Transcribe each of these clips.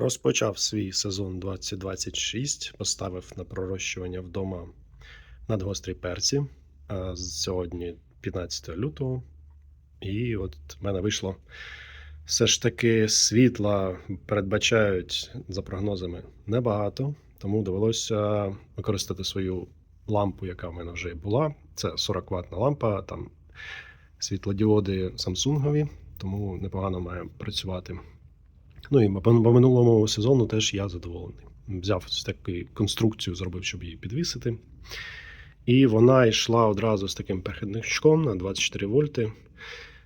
Розпочав свій сезон 2026, поставив на пророщування вдома надгострі перці. Сьогодні 15 лютого. І от в мене вийшло все ж таки світла передбачають за прогнозами небагато, тому довелося використати свою лампу, яка в мене вже була. Це 40 ваттна лампа, там світлодіоди Samsung, тому непогано має працювати. Ну і по, минулому сезону теж я задоволений. Взяв таку конструкцію, зробив, щоб її підвісити. І вона йшла одразу з таким перехідничком на 24 вольти.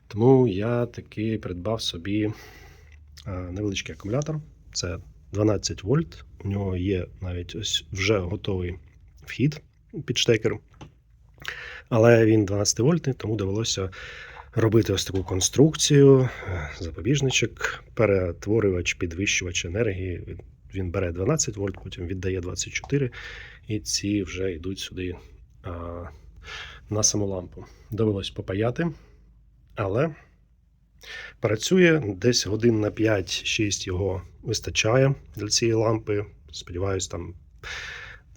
Тому я таки придбав собі е, невеличкий акумулятор. Це 12 вольт. У нього є навіть ось вже готовий вхід під штекер. Але він 12 вольтний, тому довелося робити ось таку конструкцію, е, запобіжничок, перетворювач, підвищувач енергії. Він бере 12 вольт, потім віддає 24, і ці вже йдуть сюди а, на саму лампу. Довелось попаяти, але працює десь годин на 5-6 його вистачає для цієї лампи. Сподіваюсь, там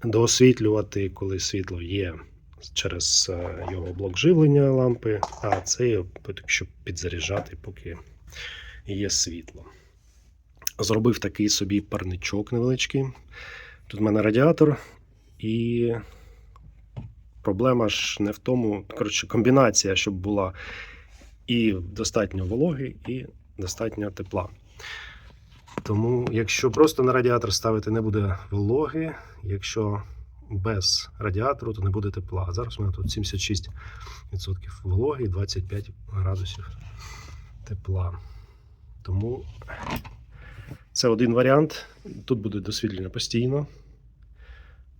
доосвітлювати, коли світло є через е, його блок живлення лампи, а це щоб підзаряджати, поки є світло. Зробив такий собі парничок невеличкий. Тут в мене радіатор, і проблема ж не в тому, коротше, комбінація, щоб була і достатньо вологи, і достатньо тепла. Тому, якщо просто на радіатор ставити не буде вологи, якщо без радіатору, то не буде тепла. Зараз у мене тут 76% вологи і 25 градусів тепла. Тому це один варіант. Тут буде досвітлення постійно.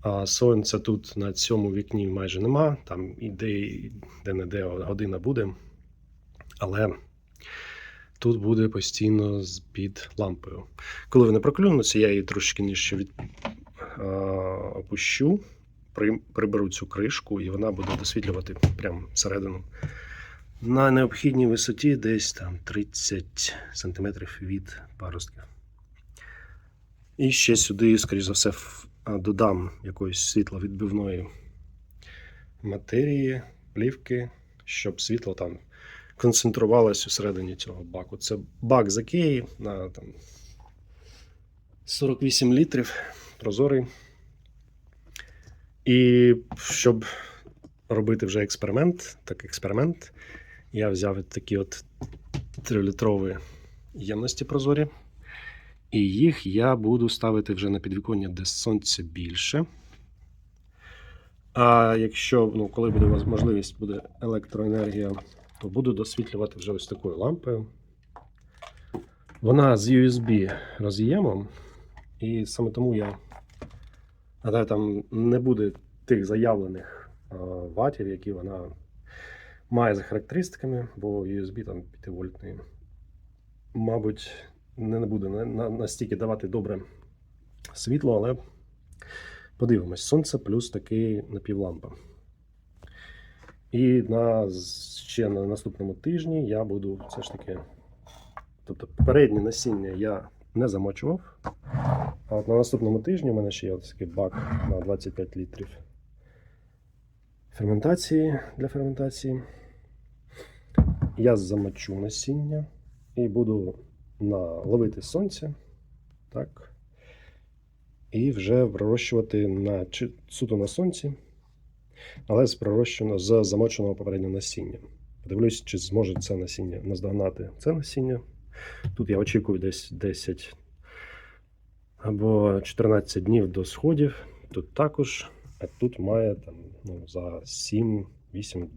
А сонця тут на цьому вікні майже нема. Там іде де-не-де година буде. Але тут буде постійно під лампою. Коли вони проклюнуться, я її трошки нижче від, опущу, приберу цю кришку, і вона буде досвітлювати прямо всередину. На необхідній висоті десь там 30 см від паростків. І ще сюди, скоріш за все, додам якоїсь світловідбивної матерії, плівки, щоб світло там концентрувалось всередині цього баку. Це бак з Ікеї на там, 48 літрів, прозорий. І щоб робити вже експеримент, так експеримент, я взяв такі от 3-літрові ємності прозорі. І їх я буду ставити вже на підвіконня, де сонця більше. А якщо, ну, коли буде можливість, буде електроенергія, то буду досвітлювати вже ось такою лампою. Вона з USB роз'ємом, і саме тому я гадаю, там не буде тих заявлених ватів, які вона має за характеристиками, бо USB там 5 вольтний, мабуть, не буде настільки давати добре світло, але подивимось, сонце плюс такий напівлампа. І на, ще на наступному тижні я буду все ж таки. Тобто переднє насіння я не замочував. А от на наступному тижні у мене ще є такий бак на 25 літрів ферментації для ферментації. Я замочу насіння і буду на, ловити сонце. Так. І вже пророщувати на, суто на сонці, але з пророщено з замоченого попереднього насіння. Подивлюсь, чи зможе це насіння наздогнати це насіння. Тут я очікую десь 10 або 14 днів до сходів. Тут також, а тут має там, ну, за 7-8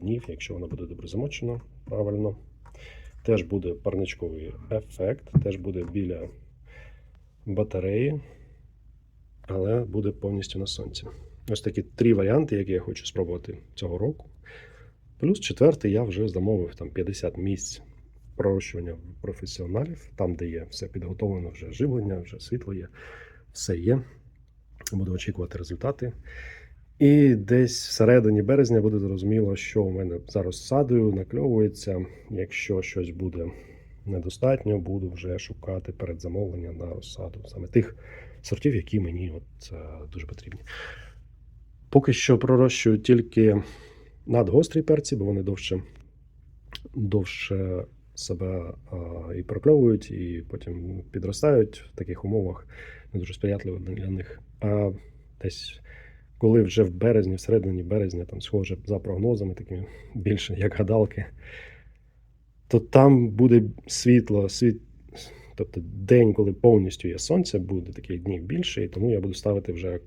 днів, якщо воно буде добре замочено правильно. Теж буде парничковий ефект, теж буде біля батареї, але буде повністю на сонці. Ось такі три варіанти, які я хочу спробувати цього року. Плюс четвертий я вже замовив там 50 місць пророщування професіоналів, там, де є все підготовлено, вже живлення, вже світло є, все є. Буду очікувати результати. І десь всередині березня буде зрозуміло, що у мене зараз садою накльовується. Якщо щось буде недостатньо, буду вже шукати передзамовлення на розсаду саме тих сортів, які мені от, е, дуже потрібні. Поки що пророщую тільки надгострі перці, бо вони довше, довше себе і прокльовують, і потім підростають в таких умовах не дуже сприятливо для них. А десь коли вже в березні, в середині березня, там схоже за прогнозами, такими більше як гадалки, то там буде світло, світ, тобто день, коли повністю є сонце, буде таких днів більше, і тому я буду ставити вже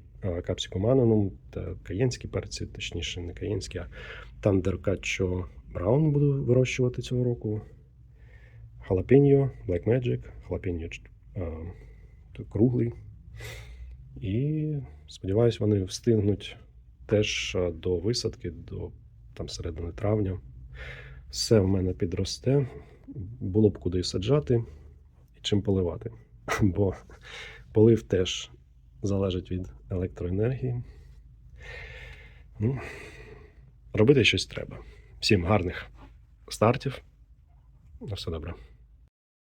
капсикум ананум та каєнські перці, точніше, не каєнські, а тандеркачо браун буду вирощувати цього року. Халапеньо, Black Magic, халапеньо круглий. І сподіваюсь, вони встигнуть теж до висадки, до там середини травня. Все в мене підросте. Було б куди саджати і чим поливати. Бо полив теж залежить від електроенергії. Ну, робити щось треба. Всім гарних стартів. На все добре.